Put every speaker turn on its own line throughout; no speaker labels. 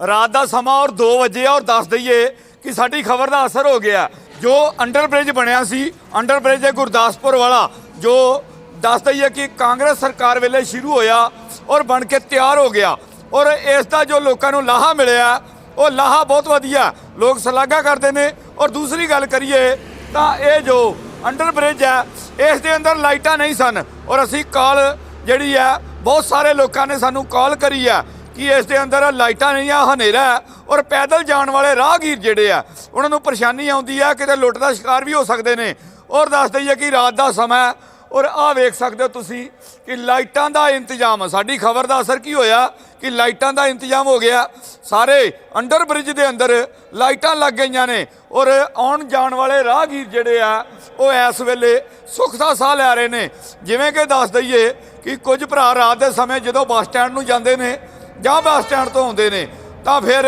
ਰਾਤ ਦਾ ਸਮਾਂ ਔਰ 2 ਵਜੇ ਔਰ ਦੱਸ ਦਈਏ ਕਿ ਸਾਡੀ ਖਬਰ ਦਾ ਅਸਰ ਹੋ ਗਿਆ। ਜੋ ਅੰਡਰ ਬ੍ਰਿਜ ਬਣਿਆ ਸੀ ਅੰਡਰ ਬ੍ਰਿਜ ਹੈ ਗੁਰਦਾਸਪੁਰ ਵਾਲਾ, ਜੋ ਦੱਸ ਦਈਏ ਕਿ ਕਾਂਗਰਸ ਸਰਕਾਰ ਵੇਲੇ ਸ਼ੁਰੂ ਹੋਇਆ ਔਰ ਬਣ ਕੇ ਤਿਆਰ ਹੋ ਗਿਆ। ਔਰ ਇਸ ਦਾ ਜੋ ਲੋਕਾਂ ਨੂੰ ਲਾਹਾ ਮਿਲਿਆ, ਉਹ ਲਾਹਾ ਬਹੁਤ ਵਧੀਆ। ਲੋਕ ਸ਼ਲਾਘਾ ਕਰਦੇ ਨੇ। ਔਰ ਦੂਸਰੀ ਗੱਲ ਕਰੀਏ ਤਾਂ ਇਹ ਜੋ ਅੰਡਰ ਬ੍ਰਿਜ ਹੈ, ਇਸ ਦੇ ਅੰਦਰ ਲਾਈਟਾਂ ਨਹੀਂ ਸਨ। ਔਰ ਅਸੀਂ ਕਾਲ ਜਿਹੜੀ ਹੈ, ਬਹੁਤ ਸਾਰੇ ਲੋਕਾਂ ਨੇ ਸਾਨੂੰ ਕਾਲ ਕਰੀ ਹੈ। ਕਿ ਇਸ ਦੇ ਅੰਦਰ ਲਾਈਟਾਂ ਨਹੀਂ ਆ ਹਨੇਰਾ ਔਰ ਪੈਦਲ ਜਾਣ ਵਾਲੇ ਰਾਹਗੀਰ ਜਿਹੜੇ ਆ, ਉਹਨਾਂ ਨੂੰ ਪਰੇਸ਼ਾਨੀ ਆਉਂਦੀ ਹੈ ਕਿਤੇ ਲੁੱਟ ਦਾ ਸ਼ਿਕਾਰ ਵੀ ਹੋ ਸਕਦੇ ਨੇ। ਔਰ ਦੱਸ ਦਈਏ ਕਿ ਰਾਤ ਦਾ ਸਮਾਂ ਔਰ ਆਹ ਵੇਖ ਸਕਦੇ ਹੋ ਤੁਸੀਂ ਕਿ ਲਾਈਟਾਂ ਦਾ ਇੰਤਜ਼ਾਮ ਸਾਡੀ ਖਬਰ ਦਾ ਅਸਰ ਕੀ ਹੋਇਆ ਕਿ ਲਾਈਟਾਂ ਦਾ ਇੰਤਜ਼ਾਮ ਹੋ ਗਿਆ। ਸਾਰੇ ਅੰਡਰ ਬ੍ਰਿਜ ਦੇ ਅੰਦਰ ਲਾਈਟਾਂ ਲੱਗ ਗਈਆਂ ਨੇ ਔਰ ਆਉਣ ਜਾਣ ਵਾਲੇ ਰਾਹਗੀਰ ਜਿਹੜੇ ਆ, ਉਹ ਇਸ ਵੇਲੇ ਸੁੱਖ ਦਾ ਸਾਹ ਲੈ ਰਹੇ ਨੇ। ਜਿਵੇਂ ਕਿ ਦੱਸ ਦਈਏ ਕਿ ਕੁਝ ਭਰਾ ਰਾਤ ਦੇ ਸਮੇਂ ਜਦੋਂ ਬੱਸ ਸਟੈਂਡ ਨੂੰ ਜਾਂਦੇ ਨੇ ਜਾਂ ਬੱਸ ਸਟੈਂਡ ਤੋਂ ਆਉਂਦੇ ਨੇ, ਤਾਂ ਫਿਰ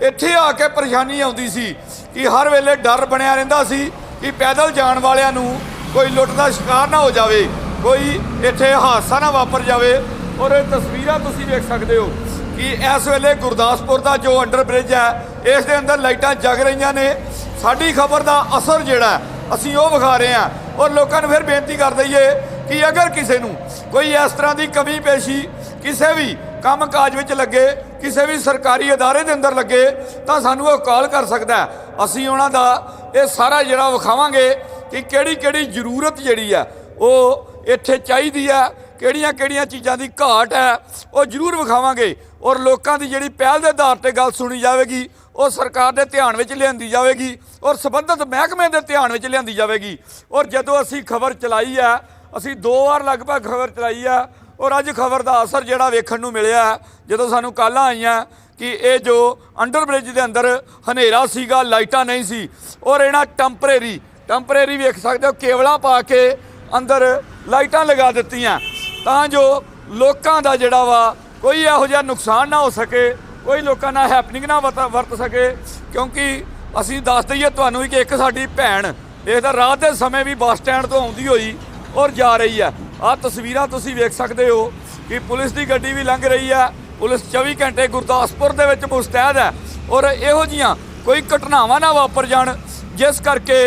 ਇੱਥੇ ਆ ਕੇ ਪਰੇਸ਼ਾਨੀ ਆਉਂਦੀ ਸੀ ਕਿ ਹਰ ਵੇਲੇ ਡਰ ਬਣਿਆ ਰਹਿੰਦਾ ਸੀ ਕਿ ਪੈਦਲ ਜਾਣ ਵਾਲਿਆਂ ਨੂੰ ਕੋਈ ਲੁੱਟ ਦਾ ਸ਼ਿਕਾਰ ਨਾ ਹੋ ਜਾਵੇ, ਕੋਈ ਇੱਥੇ ਹਾਦਸਾ ਨਾ ਵਾਪਰ ਜਾਵੇ। ਔਰ ਇਹ ਤਸਵੀਰਾਂ ਤੁਸੀਂ ਵੇਖ ਸਕਦੇ ਹੋ ਕਿ ਇਸ ਵੇਲੇ ਗੁਰਦਾਸਪੁਰ ਦਾ ਜੋ ਅੰਡਰ ਬ੍ਰਿਜ ਹੈ, ਇਸ ਦੇ ਅੰਦਰ ਲਾਈਟਾਂ ਜਗ ਰਹੀਆਂ ਨੇ। ਸਾਡੀ ਖਬਰ ਦਾ ਅਸਰ ਜਿਹੜਾ ਅਸੀਂ ਉਹ ਵਿਖਾ ਰਹੇ ਹਾਂ। ਔਰ ਲੋਕਾਂ ਨੂੰ ਫਿਰ ਬੇਨਤੀ ਕਰ ਦਈਏ ਕਿ ਅਗਰ ਕਿਸੇ ਨੂੰ ਕੋਈ ਇਸ ਤਰ੍ਹਾਂ ਦੀ ਕਮੀ ਪੇਸ਼ੀ, ਕਿਸੇ ਵੀ ਕੰਮ ਕਾਜ ਵਿੱਚ ਲੱਗੇ, ਕਿਸੇ ਵੀ ਸਰਕਾਰੀ ਅਦਾਰੇ ਦੇ ਅੰਦਰ ਲੱਗੇ, ਤਾਂ ਸਾਨੂੰ ਉਹ ਕਾਲ ਕਰ ਸਕਦਾ ਅਸੀਂ ਉਹਨਾਂ ਦਾ ਇਹ ਸਾਰਾ ਜਿਹੜਾ ਵਿਖਾਵਾਂਗੇ ਕਿ ਕਿਹੜੀ ਕਿਹੜੀ ਜ਼ਰੂਰਤ ਜਿਹੜੀ ਆ ਉਹ ਇੱਥੇ ਚਾਹੀਦੀ ਆ ਕਿਹੜੀਆਂ ਕਿਹੜੀਆਂ ਚੀਜ਼ਾਂ ਦੀ ਘਾਟ ਹੈ, ਉਹ ਜ਼ਰੂਰ ਵਿਖਾਵਾਂਗੇ। ਔਰ ਲੋਕਾਂ ਦੀ ਜਿਹੜੀ ਪਹਿਲ ਦੇ ਆਧਾਰ ਤੇ ਗੱਲ ਸੁਣੀ ਜਾਵੇਗੀ, ਉਹ ਸਰਕਾਰ ਦੇ ਧਿਆਨ ਵਿੱਚ ਲਿਆਂਦੀ ਜਾਵੇਗੀ, ਔਰ ਸੰਬੰਧਿਤ ਮਹਿਕਮੇ ਦੇ ਧਿਆਨ ਵਿੱਚ ਲਿਆਂਦੀ ਜਾਵੇਗੀ। ਔਰ ਜਦੋਂ ਅਸੀਂ ਖਬਰ ਚਲਾਈ ਆ ਅਸੀਂ ਦੋ ਵਾਰ ਲਗਭਗ ਖਬਰ ਚਲਾਈ ਆ ਔਰ ਅੱਜ ਖਬਰ ਦਾ ਅਸਰ ਜਿਹੜਾ ਵੇਖਣ ਨੂੰ ਮਿਲਿਆ ਜਦੋਂ ਸਾਨੂੰ ਕਾਲਾਂ ਆਈਆਂ ਕਿ ਇਹ ਜੋ ਅੰਡਰ ਬ੍ਰਿਜ ਦੇ ਅੰਦਰ ਹਨੇਰਾ ਸੀਗਾ, ਲਾਈਟਾਂ ਨਹੀਂ ਸੀ ਔਰ ਇਹਨਾਂ ਟੈਂਪਰੇਰੀ ਟੈਂਪਰੇਰੀ ਵੇਖ ਸਕਦੇ ਹੋ, ਕੇਵਲਾਂ ਪਾ ਕੇ ਅੰਦਰ ਲਾਈਟਾਂ ਲਗਾ ਦਿੱਤੀਆਂ। ਤਾਂ ਜੋ ਲੋਕਾਂ ਦਾ ਜਿਹੜਾ ਵਾ ਕੋਈ ਇਹੋ ਜਿਹਾ ਨੁਕਸਾਨ ਨਾ ਹੋ ਸਕੇ, ਕੋਈ ਲੋਕਾਂ ਨਾਲ ਹੈਪਨਿੰਗ ਨਾ ਵਰਤ ਵਰਤ ਸਕੇ, ਕਿਉਂਕਿ ਅਸੀਂ ਦੱਸ ਦਈਏ ਤੁਹਾਨੂੰ ਵੀ ਕਿ ਇੱਕ ਸਾਡੀ ਭੈਣ, ਇਹ ਤਾਂ ਰਾਤ ਦੇ ਸਮੇਂ ਵੀ ਬੱਸ ਸਟੈਂਡ ਤੋਂ ਆਉਂਦੀ ਹੋਈ ਔਰ ਜਾ ਰਹੀ ਹੈ। ਆਹ ਤਸਵੀਰਾਂ ਤੁਸੀਂ ਵੇਖ ਸਕਦੇ ਹੋ ਕਿ ਪੁਲਿਸ ਦੀ ਗੱਡੀ ਵੀ ਲੰਘ ਰਹੀ ਹੈ ਪੁਲਿਸ 24 ਘੰਟੇ ਗੁਰਦਾਸਪੁਰ ਦੇ ਵਿੱਚ ਮੁਸਤੈਦ ਹੈ ਔਰ ਇਹੋ ਜੀਆਂ ਕੋਈ ਘਟਨਾਵਾਂ ਨਾ ਵਾਪਰ ਜਾਣ, ਜਿਸ ਕਰਕੇ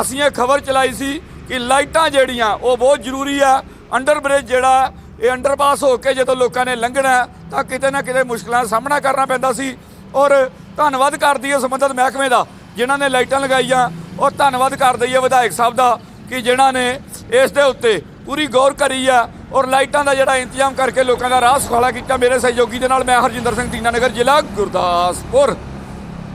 ਅਸੀਂ ਇਹ ਖਬਰ ਚਲਾਈ ਸੀ ਕਿ ਲਾਈਟਾਂ ਜਿਹੜੀਆਂ, ਉਹ ਬਹੁਤ ਜ਼ਰੂਰੀ ਆ। ਅੰਡਰ ਬ੍ਰਿਜ ਜਿਹੜਾ, ਇਹ ਅੰਡਰਪਾਸ ਹੋ ਕੇ ਜਦੋਂ ਲੋਕਾਂ ਨੇ ਲੰਘਣਾ, ਤਾਂ ਕਿਤੇ ਨਾ ਕਿਤੇ ਮੁਸ਼ਕਲਾਂ ਦਾ ਸਾਹਮਣਾ ਕਰਨਾ ਪੈਂਦਾ ਸੀ। ਔਰ ਧੰਨਵਾਦ ਕਰਦੀ ਹੈ ਸੰਬੰਧਿਤ ਮਹਿਕਮੇ ਦਾ, ਜਿਨ੍ਹਾਂ ਨੇ ਲਾਈਟਾਂ ਲਗਾਈਆਂ। ਔਰ ਧੰਨਵਾਦ ਕਰ ਦਈਏ ਵਿਧਾਇਕ ਸਾਹਿਬ ਦਾ, ਕਿ ਜਿਨ੍ਹਾਂ ਨੇ ਇਸ ਦੇ ਉੱਤੇ ਪੂਰੀ ਗੌਰ ਕਰੀ ਆ ਔਰ ਲਾਈਟਾਂ ਦਾ ਜਿਹੜਾ ਇੰਤਜ਼ਾਮ ਕਰਕੇ ਲੋਕਾਂ ਦਾ ਰਾਹ ਸੁਖਾਲਾ ਕੀਤਾ। ਮੇਰੇ ਸਹਿਯੋਗੀ ਦੇ ਨਾਲ ਮੈਂ ਹਰਜਿੰਦਰ ਸਿੰਘ ਦੀਨਾਨਗਰ ਜ਼ਿਲ੍ਹਾ ਗੁਰਦਾਸਪੁਰ।